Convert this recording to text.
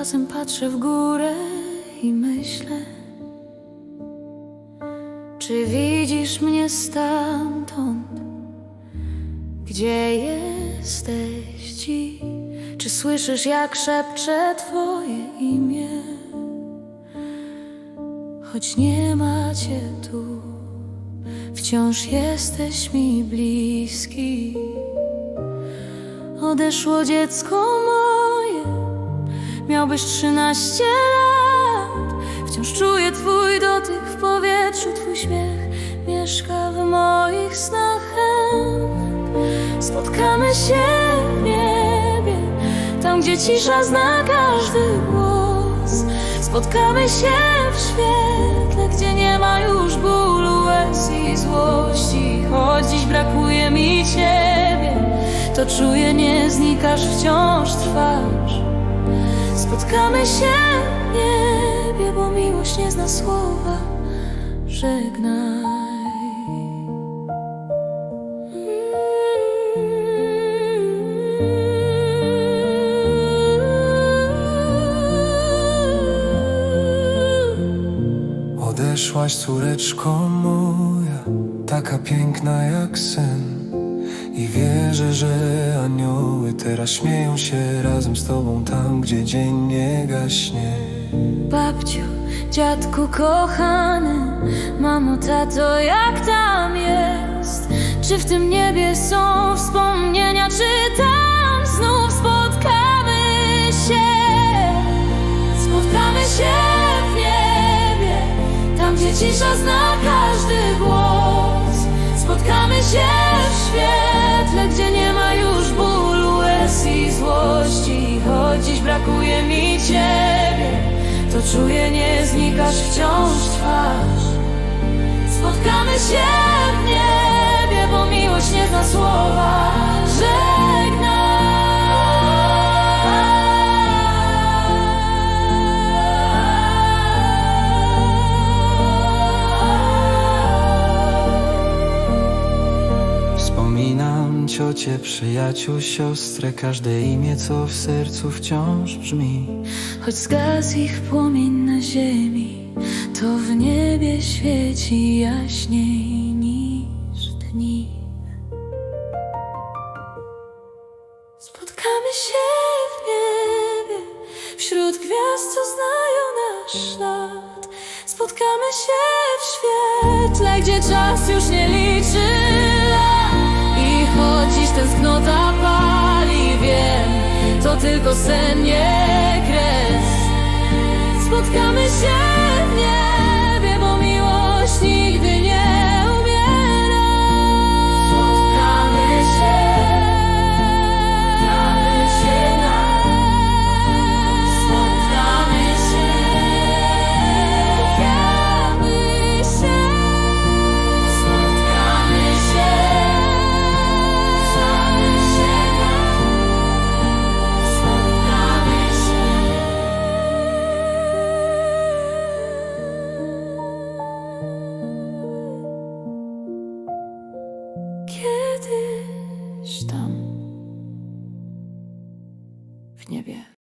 Czasem patrzę w górę i myślę, czy widzisz mnie stamtąd, gdzie jesteś? Czy słyszysz, jak szepcze Twoje imię? Choć nie ma Cię tu, wciąż jesteś mi bliski. Odeszło dziecko miałbyś trzynaście lat. Wciąż czuję Twój dotyk w powietrzu, Twój śmiech mieszka w moich snach. Spotkamy się w niebie, tam gdzie cisza zna każdy głos. Spotkamy się w świetle, gdzie nie ma już bólu, łez i złości. Choć dziś brakuje mi Ciebie, to czuję, nie znikasz, wciąż trwasz. Spotkamy się w niebie, bo miłość nie zna słowa. Żegnaj. Odeszłaś córeczko moja, taka piękna jak sen I wierzę, że anioły teraz śmieją się razem z tobą tam, gdzie dzień nie gaśnie Babciu, dziadku kochany, mamo, tato, jak tam jest? Czy w tym niebie są wspomnienia, czy tam znów spotkamy się? Spotkamy się w niebie, tam gdzie cisza zna każdy głos. Brakuje mi Ciebie, to czuję, nie znikasz, wciąż trwasz. Spotkamy się w Ciocię, przyjaciół, siostrę Każde imię, co w sercu wciąż brzmi Choć zgasł ich płomień na ziemi, to w niebie świeci jaśniej niż dni. Spotkamy się w niebie, wśród gwiazd, co znają nasz ślad. Spotkamy się w świetle, gdzie czas już nie liczy tęsknota pali, wiem, to tylko sen, nie się kiedyś tam w niebie.